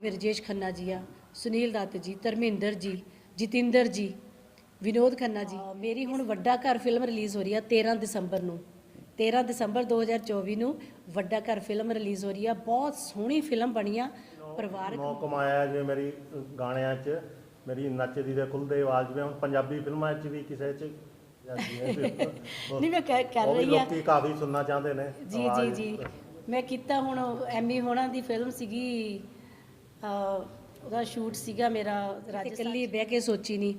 ਵਿਰਜੇਸ਼ ਖੰਨਾ ਜੀ ਆ ਸੁਨੀਲ ਦੱਤ ਜੀ ਧਰਮਿੰਦਰ ਜੀ ਜਤਿੰਦਰ ਜੀ ਵਿਨੋਦ ਖੰਨਾ ਜੀ। ਮੇਰੀ ਹੁਣ ਵੱਡਾ ਘਰ ਫਿਲਮ ਰਿਲੀਜ਼ ਹੋ ਰਹੀ ਆ 13 ਦਸੰਬਰ ਨੂੰ। 13 ਦਸੰਬਰ 2024 ਨੂੰ ਵੱਡਾ ਘਰ ਫਿਲਮ ਰਿਲੀਜ਼ ਹੋ ਰਹੀ ਆ। ਬਹੁਤ ਸੋਹਣੀ ਫਿਲਮ ਬਣੀ ਆ ਪਰਿਵਾਰਕ ਨੌ ਕਮਾਇਆ ਜਿਵੇਂ ਮੇਰੀ ਗਾਣਿਆਂ 'ਚ ਮੇਰੀ ਨੱਚਦੀ ਦੇ ਖੁੱਲਦੇ ਆਵਾਜ਼ ਜਿਵੇਂ ਹੁਣ ਪੰਜਾਬੀ ਫਿਲਮਾਂ 'ਚ ਵੀ ਕਿਸੇ 'ਚ ਨਹੀਂ ਮੈਂ ਕਹਿ- ਕਰ ਰਹੀ ਆ। ਲੋਕੀ ਕਾਫੀ ਸੁਣਨਾ ਚਾਹੁੰਦੇ ਨੇ ਜੀ ਜੀ। ਜੀ। ਮੈਂ ਕੀਤਾ ਹੁਣ ਐਮੀ ਹੋਣਾ ਦੀ ਫਿਲਮ ਸੀਗੀ ਉਹਦਾ ਸ਼ੂਟ ਸੀਗਾ ਮੇਰਾ ਰਾਜਸਥਾਨ ਇਕੱਲੀ ਬਹਿ ਕੇ ਸੋਚੀ ਨਹੀਂ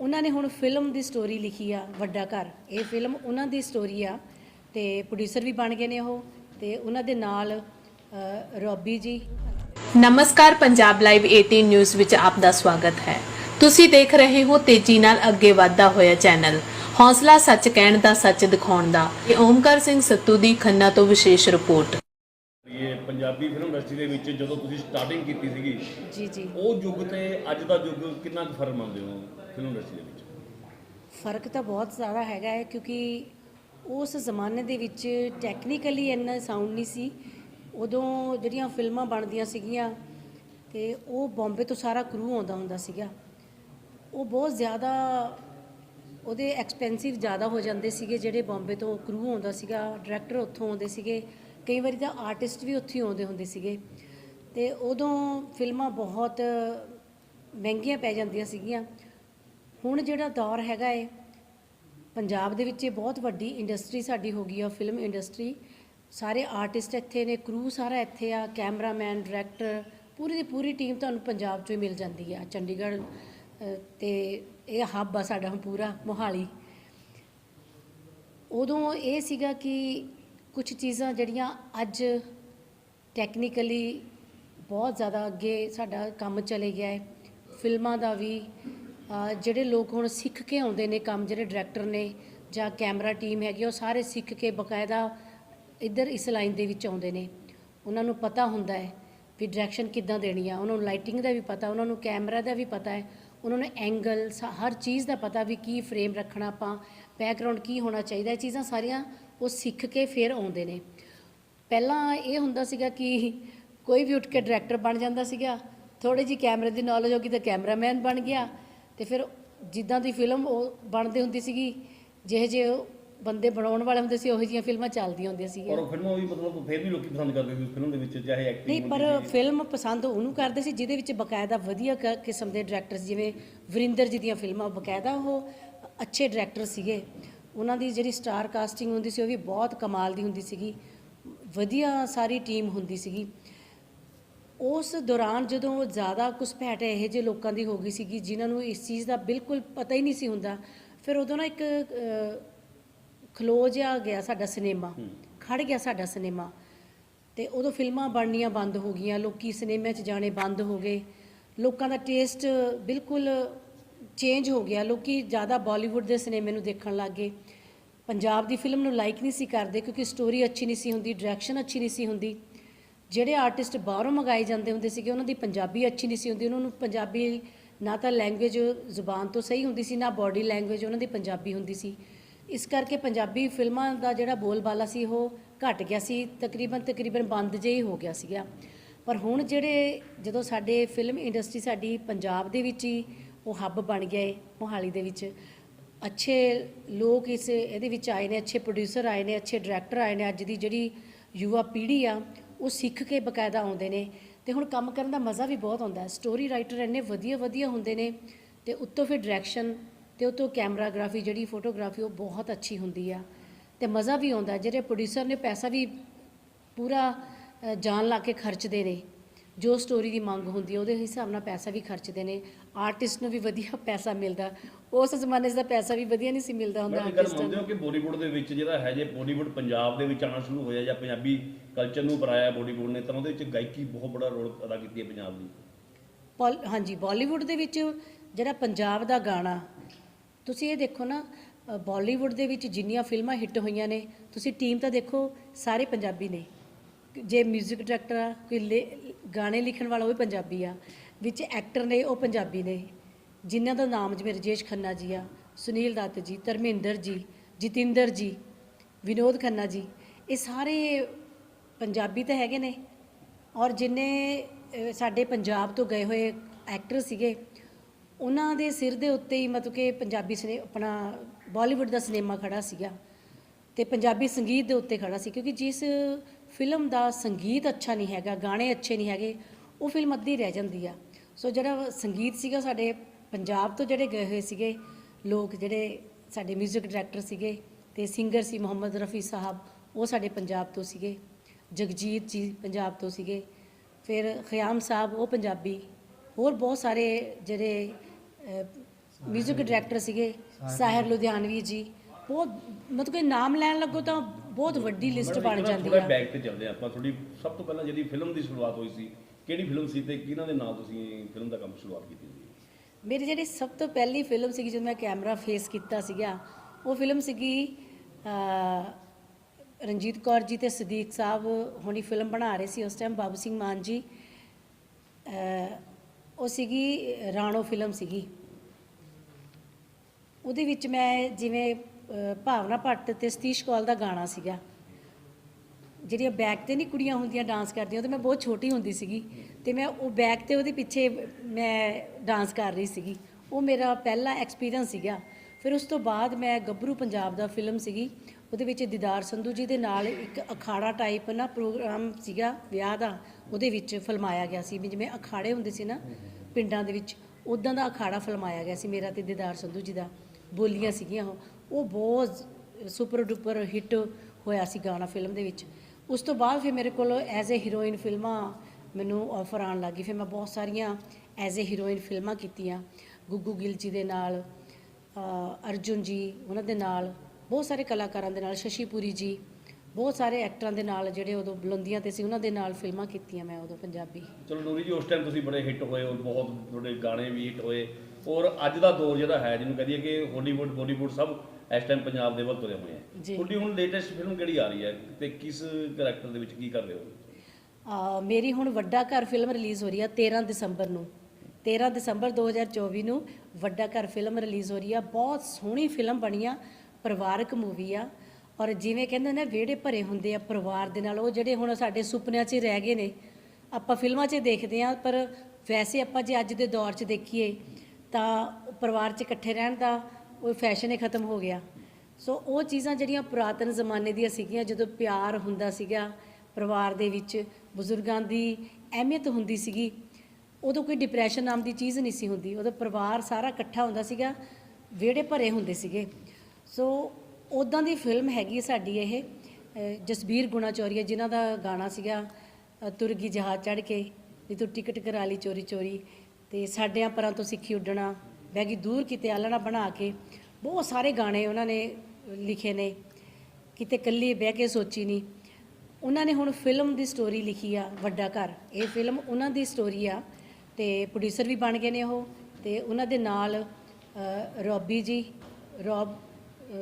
ਉਹਨਾਂ ਨੇ ਹੁਣ ਫਿਲਮ ਦੀ ਸਟੋਰੀ ਲਿਖੀ ਆ ਵੱਡਾ ਘਰ। ਇਹ ਫਿਲਮ ਉਹਨਾਂ ਦੀ ਸਟੋਰੀ ਆ ਤੇ ਪ੍ਰੋਡਿਊਸਰ ਵੀ ਬਣ ਗਏ ਨੇ ਉਹ ਤੇ ਉਹਨਾਂ ਦੇ ਨਾਲ ਰੋਬੀ ਜੀ। ਨਮਸਕਾਰ ਪੰਜਾਬ ਲਾਈਵ 18 ਨਿਊਜ਼ ਵਿੱਚ ਆਪ ਦਾ ਸਵਾਗਤ ਹੈ। ਤੁਸੀਂ ਦੇਖ ਰਹੇ ਹੋ ਤੇਜ਼ੀ ਨਾਲ ਅੱਗੇ ਵਧਦਾ ਹੋਇਆ ਚੈਨਲ। ਹੌਸਲਾ ਸੱਚ ਕਹਿਣ ਦਾ ਸੱਚ ਦਿਖਾਉਣ ਦਾ। ਇਹ ਓਮਕਾਰ ਸਿੰਘ ਸੱਤੂ ਦੀ ਖੰਨਾ ਤੋਂ ਵਿਸ਼ੇਸ਼ ਰਿਪੋਰਟ। ਪੰਜਾਬੀ ਫਿਲਮ ਇੰਡਸਟਰੀ ਦੇ ਵਿੱਚ ਜਦੋਂ ਤੁਸੀਂ ਸਟਾਰਟਿੰਗ ਕੀਤੀ ਸੀਗੀ ਜੀ ਜੀ। ਉਹ ਯੁੱਗ ਤੇ ਅੱਜ ਦਾ ਯੁੱਗ ਕਿੰਨਾ ਕੁ ਫ਼ਰਕ ਮੰਨਦੇ ਹੋ ਫਿਲਮ ਇੰਡਸਟਰੀ ਦੇ ਵਿੱਚ? ਫ਼ਰਕ ਤਾਂ ਬਹੁਤ ਜ਼ਿਆਦਾ ਹੈਗਾ ਹੈ ਕਿਉਂਕਿ ਉਸ ਜ਼ਮਾਨੇ ਦੇ ਵਿੱਚ ਟੈਕਨੀਕਲੀ ਇੰਨਾ ਸਾਊਂਡ ਨਹੀਂ ਸੀ। ਉਦੋਂ ਜਿਹੜੀਆਂ ਫਿਲਮਾਂ ਬਣਦੀਆਂ ਸੀਗੀਆਂ ਤੇ ਉਹ ਬੰਬੇ ਤੋਂ ਸਾਰਾ ਕਰੂ ਆਉਂਦਾ ਹੁੰਦਾ ਸੀਗਾ। ਉਹ ਬਹੁਤ ਜ਼ਿਆਦਾ ਉਹਦੇ ਐਕਸਪੈਂਸਿਵ ਜ਼ਿਆਦਾ ਹੋ ਜਾਂਦੇ ਸੀਗੇ ਜਿਹੜੇ ਬੰਬੇ ਤੋਂ ਕਰੂ ਆਉਂਦਾ ਸੀਗਾ ਡਾਇਰੈਕਟਰ ਉੱਥੋਂ ਆਉਂਦੇ ਸੀਗੇ। ਕਈ ਵਾਰੀ ਤਾਂ ਆਰਟਿਸਟ ਵੀ ਉੱਥੇ ਹੀ ਆਉਂਦੇ ਹੁੰਦੇ ਸੀਗੇ ਤੇ ਉਦੋਂ ਫਿਲਮਾਂ ਬਹੁਤ ਮਹਿੰਗੀਆਂ ਪੈ ਜਾਂਦੀਆਂ ਸੀਗੀਆਂ। ਹੁਣ ਜਿਹੜਾ ਦੌਰ ਹੈਗਾ ਏ ਪੰਜਾਬ ਦੇ ਵਿੱਚ ਇਹ ਬਹੁਤ ਵੱਡੀ ਇੰਡਸਟਰੀ ਸਾਡੀ ਹੋ ਗਈ ਆ ਫਿਲਮ ਇੰਡਸਟਰੀ ਸਾਰੇ ਆਰਟਿਸਟ ਇੱਥੇ ਨੇ ਕਰੂ ਸਾਰਾ ਇੱਥੇ ਆ ਕੈਮਰਾਮੈਨ ਡਾਇਰੈਕਟਰ ਪੂਰੀ ਦੀ ਪੂਰੀ ਟੀਮ ਤੁਹਾਨੂੰ ਪੰਜਾਬ ਚੋਂ ਹੀ ਮਿਲ ਜਾਂਦੀ ਆ। ਚੰਡੀਗੜ੍ਹ ਅ, ਤੇ ਇਹ ਹੱਬ ਆ ਸਾਡਾ ਹੁਣ ਪੂਰਾ ਮੋਹਾਲੀ। ਉਦੋਂ ਇਹ ਸੀਗਾ ਕਿ ਕੁਝ ਚੀਜ਼ਾਂ ਜਿਹੜੀਆਂ ਅੱਜ ਟੈਕਨੀਕਲੀ ਬਹੁਤ ਜ਼ਿਆਦਾ ਅੱਗੇ ਸਾਡਾ ਕੰਮ ਚਲੇ ਗਿਆ ਹੈ। ਫਿਲਮਾਂ ਦਾ ਵੀ ਜਿਹੜੇ ਲੋਕ ਹੁਣ ਸਿੱਖ ਕੇ ਆਉਂਦੇ ਨੇ ਕੰਮ, ਜਿਹੜੇ ਡਾਇਰੈਕਟਰ ਨੇ ਜਾਂ ਕੈਮਰਾ ਟੀਮ ਹੈਗੀ ਉਹ ਸਾਰੇ ਸਿੱਖ ਕੇ ਬਕਾਇਦਾ ਇੱਧਰ ਇਸ ਲਾਈਨ ਦੇ ਵਿੱਚ ਆਉਂਦੇ ਨੇ। ਉਹਨਾਂ ਨੂੰ ਪਤਾ ਹੁੰਦਾ ਹੈ ਵੀ ਡਾਇਰੈਕਸ਼ਨ ਕਿੱਦਾਂ ਦੇਣੀ ਆ। ਉਹਨਾਂ ਨੂੰ ਲਾਈਟਿੰਗ ਦਾ ਵੀ ਪਤਾ, ਉਹਨਾਂ ਨੂੰ ਕੈਮਰਾ ਦਾ ਵੀ ਪਤਾ ਹੈ। ਉਹਨਾਂ ਨੂੰ ਐਂਗਲ ਹਰ ਚੀਜ਼ ਦਾ ਪਤਾ ਵੀ ਕੀ ਫਰੇਮ ਰੱਖਣਾ ਆਪਾਂ ਬੈਕਗ੍ਰਾਉਂਡ ਕੀ ਹੋਣਾ ਚਾਹੀਦਾ। ਇਹ ਚੀਜ਼ਾਂ ਸਾਰੀਆਂ ਉਹ ਸਿੱਖ ਕੇ ਫਿਰ ਆਉਂਦੇ ਨੇ। ਪਹਿਲਾਂ ਇਹ ਹੁੰਦਾ ਸੀਗਾ ਕਿ ਕੋਈ ਵੀ ਉੱਠ ਕੇ ਡਾਇਰੈਕਟਰ ਬਣ ਜਾਂਦਾ ਸੀਗਾ ਥੋੜੀ ਜੀ ਕੈਮਰੇ ਦੀ ਨੌਲੇਜ ਹੋ ਗਈ ਤਾਂ ਕੈਮਰਾਮੈਨ ਬਣ ਗਿਆ ਤੇ ਫਿਰ ਜਿੱਦਾਂ ਦੀ ਫਿਲਮ ਉਹ ਬਣਦੀ ਹੁੰਦੀ ਸੀਗੀ ਜਿਹੇ ਜਿਹੇ ਉਹ ਬੰਦੇ ਬਣਾਉਣ ਵਾਲੇ ਹੁੰਦੇ ਸੀ ਉਹੋ ਜਿਹੀਆਂ ਫਿਲਮਾਂ ਚੱਲਦੀਆਂ ਹੁੰਦੀਆਂ ਔਰ ਸੀਗੀਆਂ ਉਹ ਫਿਲਮਾਂ ਵੀ ਮਤਲਬ ਫਿਰ ਵੀ ਲੋਕੀ ਪਸੰਦ ਕਰਦੇ ਸੀ ਉਸ ਫਿਲਮ ਦੇ ਵਿੱਚ ਚਾਹੇ ਐਕਟਿੰਗ ਨਹੀਂ ਪਰ ਫਿਲਮ ਪਸੰਦ ਉਹਨੂੰ ਕਰਦੇ ਸੀ ਜਿਹਦੇ ਵਿੱਚ ਬਕਾਇਦਾ ਵਧੀਆ ਕਿਸਮ ਦੇ ਡਾਇਰੈਕਟਰਸ ਜਿਵੇਂ ਵਰਿੰਦਰ ਜੀ ਦੀਆਂ ਫਿਲਮਾਂ ਬਕਾਇਦਾ ਉਹ ਅੱਛੇ ਡਾਇਰੈਕਟਰ ਸੀਗੇ। ਉਹਨਾਂ ਦੀ ਜਿਹੜੀ ਸਟਾਰ ਕਾਸਟਿੰਗ ਹੁੰਦੀ ਸੀ ਉਹ ਵੀ ਬਹੁਤ ਕਮਾਲ ਦੀ ਹੁੰਦੀ ਸੀਗੀ। ਵਧੀਆ ਸਾਰੀ ਟੀਮ ਹੁੰਦੀ ਸੀਗੀ। ਉਸ ਦੌਰਾਨ ਜਦੋਂ ਜ਼ਿਆਦਾ ਘੁਸਪੈਠ ਇਹੋ ਜਿਹੇ ਲੋਕਾਂ ਦੀ ਹੋ ਗਈ ਸੀਗੀ ਜਿਨ੍ਹਾਂ ਨੂੰ ਇਸ ਚੀਜ਼ ਦਾ ਬਿਲਕੁਲ ਪਤਾ ਹੀ ਨਹੀਂ ਸੀ ਹੁੰਦਾ ਫਿਰ ਉਦੋਂ ਨਾ ਇੱਕ ਅਹ, ਖਲੋ ਜਿਹਾ ਗਿਆ ਸਾਡਾ ਸਿਨੇਮਾ। ਖੜ ਗਿਆ ਸਾਡਾ ਸਿਨੇਮਾ। ਤੇ ਉਦੋਂ ਫਿਲਮਾਂ ਬਣਨੀਆਂ ਬੰਦ ਹੋ ਗਈਆਂ ਲੋਕੀ ਸਿਨੇਮੇ 'ਚ ਜਾਣੇ ਬੰਦ ਹੋ ਗਏ। ਲੋਕਾਂ ਦਾ ਟੇਸਟ ਬਿਲਕੁਲ ਚੇਂਜ ਹੋ ਗਿਆ, ਲੋਕੀ ਜ਼ਿਆਦਾ ਬਾਲੀਵੁੱਡ ਦੇ ਸਿਨੇਮੇ ਨੂੰ ਦੇਖਣ ਲੱਗ ਗਏ। ਪੰਜਾਬ ਦੀ ਫਿਲਮ ਨੂੰ ਲਾਈਕ ਨਹੀਂ ਸੀ ਕਰਦੇ ਕਿਉਂਕਿ ਸਟੋਰੀ ਅੱਛੀ ਨਹੀਂ ਸੀ ਹੁੰਦੀ ਡਾਇਰੈਕਸ਼ਨ ਅੱਛੀ ਨਹੀਂ ਸੀ ਹੁੰਦੀ। ਜਿਹੜੇ ਆਰਟਿਸਟ ਬਾਹਰੋਂ ਮੰਗਾਏ ਜਾਂਦੇ ਹੁੰਦੇ ਸੀਗੇ, ਉਹਨਾਂ ਦੀ ਪੰਜਾਬੀ ਅੱਛੀ ਨਹੀਂ ਸੀ ਹੁੰਦੀ। ਉਹਨਾਂ ਨੂੰ ਪੰਜਾਬੀ ਨਾ ਤਾਂ ਲੈਂਗੁਏਜ ਜ਼ੁਬਾਨ ਤੋਂ ਸਹੀ ਹੁੰਦੀ ਸੀ, ਨਾ ਬਾਡੀ ਲੈਂਗੁਏਜ ਉਹਨਾਂ ਦੀ ਪੰਜਾਬੀ ਹੁੰਦੀ ਸੀ। ਇਸ ਕਰਕੇ ਪੰਜਾਬੀ ਫਿਲਮਾਂ ਦਾ ਜਿਹੜਾ ਬੋਲਬਾਲਾ ਸੀ, ਉਹ ਘਟ ਗਿਆ ਸੀ। ਤਕਰੀਬਨ ਤਕਰੀਬਨ ਬੰਦ ਜਿਹਾ ਹੀ ਹੋ ਗਿਆ ਸੀਗਾ। ਪਰ ਹੁਣ ਜਿਹੜੇ ਜਦੋਂ ਸਾਡੇ ਫਿਲਮ ਇੰਡਸਟਰੀ ਸਾਡੀ ਪੰਜਾਬ ਦੇ ਵਿੱਚ ਹੀ ਉਹ ਹੱਬ ਬਣ ਗਿਆ ਏ ਮੋਹਾਲੀ ਦੇ ਵਿੱਚ। ਅੱਛੇ ਲੋਕ ਇਸ, ਇਹਦੇ ਵਿੱਚ ਆਏ ਨੇ, ਅੱਛੇ ਪ੍ਰੋਡਿਊਸਰ ਆਏ ਨੇ, ਅੱਛੇ ਡਾਇਰੈਕਟਰ ਆਏ ਨੇ ਅੱਜ ਦੀ ਜਿਹੜੀ ਯੁਵਾ ਪੀੜ੍ਹੀ ਆ, ਉਹ ਸਿੱਖ ਕੇ ਬਕਾਇਦਾ ਆਉਂਦੇ ਨੇ। ਤੇ ਹੁਣ ਕੰਮ ਕਰਨ ਦਾ ਮਜ਼ਾ ਵੀ ਬਹੁਤ ਆਉਂਦਾ। ਸਟੋਰੀ ਰਾਈਟਰ ਇੰਨੇ ਵਧੀਆ ਵਧੀਆ ਹੁੰਦੇ ਨੇ ਤੇ ਉੱਤੋਂ ਫਿਰ ਡਾਇਰੈਕਸ਼ਨ ਤੇ ਉੱਤੋਂ ਕੈਮਰਾਗ੍ਰਾਫੀ ਜਿਹੜੀ ਫੋਟੋਗ੍ਰਾਫੀ ਉਹ ਬਹੁਤ ਅੱਛੀ ਹੁੰਦੀ ਆ। ਤੇ ਮਜ਼ਾ ਵੀ ਆਉਂਦਾ। ਜਿਹੜੇ ਪ੍ਰੋਡਿਊਸਰ ਨੇ ਪੈਸਾ ਵੀ ਪੂਰਾ ਜਾਨ ਲਾ ਕੇ ਖਰਚਦੇ ਨੇ। ਜੋ ਸਟੋਰੀ ਦੀ ਮੰਗ ਹੁੰਦੀ ਹੈ ਉਹਦੇ ਹਿਸਾਬ ਨਾਲ ਪੈਸਾ ਵੀ ਖਰਚਦੇ ਨੇ। ਆਰਟਿਸਟ ਨੂੰ ਵੀ ਵਧੀਆ ਪੈਸਾ ਮਿਲਦਾ। ਉਸ ਜ਼ਮਾਨੇ 'ਚ ਤਾਂ ਪੈਸਾ ਵੀ ਵਧੀਆ ਨਹੀਂ ਸੀ ਮਿਲਦਾ ਹੁੰਦਾ ਮੈਂ ਗੱਲ ਆਰਟਿਸਟਾਂ ਮੰਨਦੇ ਨੂੰ ਹੋ ਕਿ ਬਾਲੀਵੁੱਡ ਦੇ ਵਿੱਚ ਜਿਹੜਾ ਹੈ ਜੇ ਬਾਲੀਵੁੱਡ ਪੰਜਾਬ ਦੇ ਵਿੱਚ ਆਉਣਾ ਸ਼ੁਰੂ ਹੋਇਆ ਜਾਂ ਪੰਜਾਬੀ ਕਲਚਰ ਨੂੰ ਪਰਾਇਆ ਬਾਲੀਵੁੱਡ ਨੇ ਤਾਂ ਉਹਦੇ ਵਿੱਚ ਗਾਇਕੀ ਬਹੁਤ ਬੜਾ ਰੋਲ ਅਦਾ ਕੀਤੀ ਹੈ ਪੰਜਾਬ ਦੀ। ਪੋਲ ਹਾਂਜੀ ਬਾਲੀਵੁੱਡ ਦੇ ਵਿੱਚ ਜਿਹੜਾ ਪੰਜਾਬ ਦਾ ਗਾਣਾ ਤੁਸੀਂ ਇਹ ਦੇਖੋ ਨਾ ਅ, ਬਾਲੀਵੁੱਡ ਦੇ ਵਿੱਚ ਜਿੰਨੀਆਂ ਫਿਲਮਾਂ ਹਿੱਟ ਹੋਈਆਂ ਨੇ ਤੁਸੀਂ ਟੀਮ ਤਾਂ ਦੇਖੋ ਸਾਰੇ ਪੰਜਾਬੀ ਨੇ। ਜੇ 뮤직 ਡਾਇਰੈਕਟਰ ਆ ਕੋਈ ਲੇ- ਗਾਣੇ ਲਿਖਣ ਵਾਲਾ ਉਹ ਵੀ ਪੰਜਾਬੀ ਆ ਵਿੱਚ ਐਕਟਰ ਨੇ ਉਹ ਪੰਜਾਬੀ ਨੇ। ਜਿਨ੍ਹਾਂ ਦਾ ਨਾਮ ਜਿਵੇਂ ਰਜੇਸ਼ ਖੰਨਾ ਜੀ ਆ ਸੁਨੀਲ ਦੱਤ ਜੀ ਧਰਮਿੰਦਰ ਜੀ ਜਤਿੰਦਰ ਜੀ ਵਿਨੋਦ ਖੰਨਾ ਜੀ ਇਹ ਸਾਰੇ ਪੰਜਾਬੀ ਤਾਂ ਹੈਗੇ ਨੇ। ਔਰ ਜਿੰਨੇ ਅਹ, ਸਾਡੇ ਪੰਜਾਬ ਤੋਂ ਗਏ ਹੋਏ ਐਕਟਰ ਸੀਗੇ ਉਹਨਾਂ ਦੇ ਸਿਰ ਦੇ ਉੱਤੇ ਹੀ ਮਤਲਬ ਕਿ ਪੰਜਾਬੀ ਸਿਨੇ ਆਪਣਾ ਬਾਲੀਵੁੱਡ ਦਾ ਸਿਨੇਮਾ ਖੜਾ ਸੀਗਾ। ਤੇ ਪੰਜਾਬੀ ਸੰਗੀਤ ਦੇ ਉੱਤੇ ਖੜਾ ਸੀ ਕਿਉਂਕਿ ਜਿਸ ਫਿਲਮ ਦਾ ਸੰਗੀਤ ਅੱਛਾ ਨਹੀਂ ਹੈਗਾ ਗਾਣੇ ਅੱਛੇ ਨਹੀਂ ਹੈਗੇ ਉਹ ਫਿਲਮ ਅੱਧੀ ਰਹਿ ਜਾਂਦੀ ਆ ਸੋ ਜਿਹੜਾ ਸੰਗੀਤ ਸੀਗਾ ਸਾਡੇ ਪੰਜਾਬ ਤੋਂ ਜਿਹੜੇ ਗਏ ਹੋਏ ਸੀਗੇ ਲੋਕ ਜਿਹੜੇ ਸਾਡੇ 뮤직 ਡਾਇਰੈਕਟਰ ਸੀਗੇ ਤੇ ਸਿੰਗਰ ਸੀ ਮੁਹੰਮਦ ਰਫੀ ਸਾਹਿਬ ਉਹ ਸਾਡੇ ਪੰਜਾਬ ਤੋਂ ਸੀਗੇ ਜਗਜੀਤ ਜੀ ਪੰਜਾਬ ਤੋਂ ਸੀਗੇ ਫਿਰ ਖਿਆਮ ਸਾਹਿਬ ਉਹ ਪੰਜਾਬੀ ਹੋਰ ਬਹੁਤ ਸਾਰੇ ਜਿਹੜੇ 뮤직 ਡਾਇਰੈਕਟਰ ਸੀਗੇ ਸਾਹਿਰ ਲੁਧਿਆਣਵੀ ਜੀ ਬਹੁਤ ਮਤਲਬ ਕਿ ਨਾਮ ਲੈਣ ਲੱਗੋ ਤਾਂ ਬਹੁਤ ਵੱਡੀ ਲਿਸਟ ਬਣ ਜਾਂਦੀ ਥੋੜਾ ਆ। ਬੈਕ ਤੇ ਚੱਲਦੇ ਹਾਂ ਆਪਾਂ ਤੁਹਾਡੀ ਸਭ ਤੋਂ ਪਹਿਲਾਂ ਜਿਹੜੀ ਫਿਲਮ ਦੀ ਸ਼ੁਰੂਆਤ ਹੋਈ ਸੀ ਕਿਹੜੀ ਫਿਲਮ ਸੀ ਤੇ ਕਿਹਨਾਂ ਦੇ ਨਾਲ ਤੁਸੀਂ ਫਿਲਮ ਦਾ ਕੰਮ ਸ਼ੁਰੂਆਤ ਕੀਤੀ ਸੀ? ਮੇਰੀ ਜਿਹੜੀ ਸਭ ਤੋਂ ਪਹਿਲੀ ਫਿਲਮ ਸੀਗੀ ਜਦੋਂ ਮੈਂ ਕੈਮਰਾ ਫੇਸ ਕੀਤਾ ਸੀਗਾ ਉਹ ਫਿਲਮ ਸੀਗੀ ਰਣਜੀਤ ਕੌਰ ਜੀ ਤੇ ਸਦੀਕ ਸਾਹਿਬ ਹੁਣੀ ਫਿਲਮ ਬਣਾ ਰਹੇ ਸੀ ਉਸ ਟਾਈਮ ਬਾਬੂ ਸਿੰਘ ਮਾਨ ਜੀ। ਉਹ ਸੀਗੀ ਰਾਣੋ ਫਿਲਮ ਸੀਗੀ। ਉਹਦੇ ਵਿੱਚ ਮੈਂ ਜਿਵੇਂ ਭਾਵਨਾ ਭੱਟ ਤੇ ਸਤੀਸ਼ ਕੌਲ ਦਾ ਗਾਣਾ ਸੀਗਾ। ਜਿਹੜੀਆਂ ਬੈਕ ਤੇ ਨਹੀਂ ਕੁੜੀਆਂ ਹੁੰਦੀਆਂ ਡਾਂਸ ਕਰਦੀਆਂ, ਉਹ ਤੇ ਮੈਂ ਬਹੁਤ ਛੋਟੀ ਹੁੰਦੀ ਸੀਗੀ ਤੇ ਮੈਂ ਉਹ ਬੈਕ ਤੇ ਉਹਦੇ ਪਿੱਛੇ ਮੈਂ ਡਾਂਸ ਕਰ ਰਹੀ ਸੀਗੀ। ਉਹ ਮੇਰਾ ਪਹਿਲਾ ਐਕਸਪੀਰੀਅੰਸ ਸੀਗਾ। ਫਿਰ ਉਸ ਤੋਂ ਬਾਅਦ ਮੈਂ ਗੱਭਰੂ ਪੰਜਾਬ ਦਾ ਫਿਲਮ ਸੀਗੀ। ਉਹਦੇ ਵਿੱਚ ਦੀਦਾਰ ਸੰਧੂ ਜੀ ਦੇ ਨਾਲ ਇੱਕ ਅਖਾੜਾ ਟਾਈਪ ਨਾ ਪ੍ਰੋਗਰਾਮ ਸੀਗਾ ਵਿਆਹ ਦਾ, ਉਹਦੇ ਵਿੱਚ ਫਿਲਮਾਇਆ ਗਿਆ ਸੀ। ਵੀ ਜਿਵੇਂ ਅਖਾੜੇ ਹੁੰਦੇ ਸੀ ਨਾ ਪਿੰਡਾਂ ਦੇ ਵਿੱਚ ਉਦਾਂ ਦਾ ਅਖਾੜਾ ਫਿਲਮਾਇਆ ਗਿਆ ਸੀ ਮੇਰਾ ਤੇ ਦੀਦਾਰ ਸੰਧੂ ਜੀ ਦਾ। ਬੋਲੀਆਂ ਸੀਗੀਆਂ ਉਹ। ਉਹ ਬਹੁਤ ਸੁਪਰ ਡੁਪਰ ਹਿੱਟ ਹੋਇਆ ਸੀ ਗਾਣਾ ਫਿਲਮ ਦੇ ਵਿੱਚ। ਉਸ ਤੋਂ ਬਾਅਦ ਫਿਰ ਮੇਰੇ ਕੋਲ ਐਜ਼ ਅ ਹੀਰੋਇਨ ਫਿਲਮਾਂ ਮੈਨੂੰ ਆਫਰ ਆਉਣ ਲੱਗੀ ਫਿਰ ਮੈਂ ਬਹੁਤ ਸਾਰੀਆਂ ਐਜ਼ ਅ ਹੀਰੋਇਨ ਫਿਲਮਾਂ ਕੀਤੀਆਂ। ਗੁੱਗੂ ਗਿੱਲ ਜੀ ਦੇ ਨਾਲ ਅਰਜੁਨ ਜੀ, ਉਹਨਾਂ ਦੇ ਨਾਲ, ਬਹੁਤ ਸਾਰੇ ਕਲਾਕਾਰਾਂ ਦੇ ਨਾਲ, ਸ਼ਸ਼ੀ ਪੁਰੀ ਜੀ, ਬਹੁਤ ਸਾਰੇ ਐਕਟਰਾਂ ਦੇ ਨਾਲ ਜਿਹੜੇ ਉਦੋਂ ਬੁਲੰਦੀਆਂ ਤੇ ਸੀ, ਉਹਨਾਂ ਦੇ ਨਾਲ ਫਿਲਮਾਂ ਕੀਤੀਆਂ ਮੈਂ ਉਦੋਂ ਪੰਜਾਬੀ। ਚਲੋ ਨੂਰੀ ਜੀ, ਉਸ ਟਾਈਮ ਤੁਸੀਂ ਬੜੇ ਹਿੱਟ ਹੋਏ ਔਰ ਬਹੁਤ ਤੁਹਾਡੇ ਗਾਣੇ ਵੀ ਹਿੱਟ ਹੋਏ। ਔਰ ਅੱਜ ਦਾ ਦੌਰ ਜਿਹੜਾ ਹੈ ਜਿਹਨੂੰ ਕਹਦੀਏ ਕਿ ਹਾਲੀਵੁੱਡ ਬਾਲੀਵੁੱਡ ਸਭ ਇਸ ਟਾਈਮ ਪੰਜਾਬ ਦੇ ਵੱਲ ਤੁਰੇ ਹੋਏ ਆ। ਤੁਹਾਡੀ ਹੁਣ ਲੇਟੈਸਟ ਫਿਲਮ ਕਿਹੜੀ ਆ ਰਹੀ ਹੈ ਤੇ ਕਿਸ ਕੈਰੈਕਟਰ ਦੇ ਵਿੱਚ ਕੀ ਕਰ ਰਹੇ ਹੋ? ਮੇਰੀ ਹੁਣ ਵੱਡਾ ਘਰ ਫਿਲਮ ਰਿਲੀਜ਼ ਹੋ ਰਹੀ ਆ 13 ਦਸੰਬਰ ਨੂੰ। 13 ਦਸੰਬਰ 2024 ਨੂੰ ਵੱਡਾ ਘਰ ਫਿਲਮ ਰਿਲੀਜ਼ ਹੋ ਰਹੀ ਆ। ਬਹੁਤ ਸੋਹਣੀ ਫਿਲਮ ਬਣੀ ਆ ਪਰਿਵਾਰਕ ਮੂਵੀ ਆ। ਔਰ ਜਿਵੇਂ ਕਹਿੰਦੇ ਨੇ ਵਿਹੜੇ ਭਰੇ ਹੁੰਦੇ ਆ ਪਰਿਵਾਰ ਦੇ ਨਾਲ। ਉਹ ਜਿਹੜੇ ਹੁਣ ਸਾਡੇ ਸੁਪਨਿਆਂ 'ਚ ਹੀ ਰਹਿ ਗਏ ਨੇ। ਆਪਾਂ ਫਿਲਮਾਂ 'ਚ ਹੀ ਦੇਖਦੇ ਆ ਪਰ ਵੈਸੇ ਆਪਾਂ ਜੇ ਅੱਜ ਦੇ ਦੌਰ 'ਚ ਦੇਖੀਏ ਤਾਂ ਪਰਿਵਾਰ 'ਚ ਇਕੱਠੇ ਰਹਿਣ ਦਾ ਉਹ ਫੈਸ਼ਨ ਹੀ ਖਤਮ ਹੋ ਗਿਆ। ਸੋ ਉਹ ਚੀਜ਼ਾਂ ਜਿਹੜੀਆਂ ਪੁਰਾਤਨ ਜ਼ਮਾਨੇ ਦੀਆਂ ਸੀਗੀਆਂ, ਜਦੋਂ ਪਿਆਰ ਹੁੰਦਾ ਸੀਗਾ ਪਰਿਵਾਰ ਦੇ ਵਿੱਚ, ਬਜ਼ੁਰਗਾਂ ਦੀ ਅਹਿਮੀਅਤ ਹੁੰਦੀ ਸੀਗੀ, ਉਦੋਂ ਕੋਈ ਡਿਪਰੈਸ਼ਨ ਨਾਮ ਦੀ ਚੀਜ਼ ਨਹੀਂ ਸੀ ਹੁੰਦੀ। ਉਦੋਂ ਪਰਿਵਾਰ ਸਾਰਾ ਇਕੱਠਾ ਹੁੰਦਾ ਸੀਗਾ, ਵਿਹੜੇ ਭਰੇ ਹੁੰਦੇ ਸੀਗੇ। ਸੋ ਉਦਾਂ ਦੀ ਫਿਲਮ ਹੈਗੀ ਸਾਡੀ ਇਹ ਜਸਬੀਰ ਗੁਣਾ ਚੌਰੀਆ ਜਿਨ੍ਹਾਂ ਦਾ ਗਾਣਾ ਸੀਗਾ ਤੁਰਗੀ ਜਹਾਜ਼ ਚੜ੍ਹ ਕੇ, ਵੀ ਤੂੰ ਟਿਕਟ ਕਰਾ ਲਈ ਚੋਰੀ ਚੋਰੀ ਤੇ ਸਾਡਿਆਂ ਪਰਾਂ ਤੋਂ ਸਿੱਖੀ ਉੱਡਣਾ ਬਹਿ ਗਈ ਦੂਰ ਕਿਤੇ ਆਲਣਾ ਬਣਾ ਕੇ ਬਹੁਤ ਸਾਰੇ ਗਾਣੇ ਉਹਨਾਂ ਨੇ ਲਿਖੇ ਨੇ ਕਿਤੇ ਕੱਲੀ ਬਹਿ ਕੇ ਸੋਚੀ ਨਹੀਂ। ਉਹਨਾਂ ਨੇ ਹੁਣ ਫਿਲਮ ਦੀ ਸਟੋਰੀ ਲਿਖੀ ਆ ਵੱਡਾ ਘਰ। ਇਹ ਫਿਲਮ ਉਹਨਾਂ ਦੀ ਸਟੋਰੀ ਆ ਤੇ ਪ੍ਰੋਡਿਊਸਰ ਵੀ ਬਣ ਗਏ ਨੇ ਉਹ ਤੇ ਉਹਨਾਂ ਦੇ ਨਾਲ ਅ, ਰੌਬੀ ਜੀ ਰੌਬ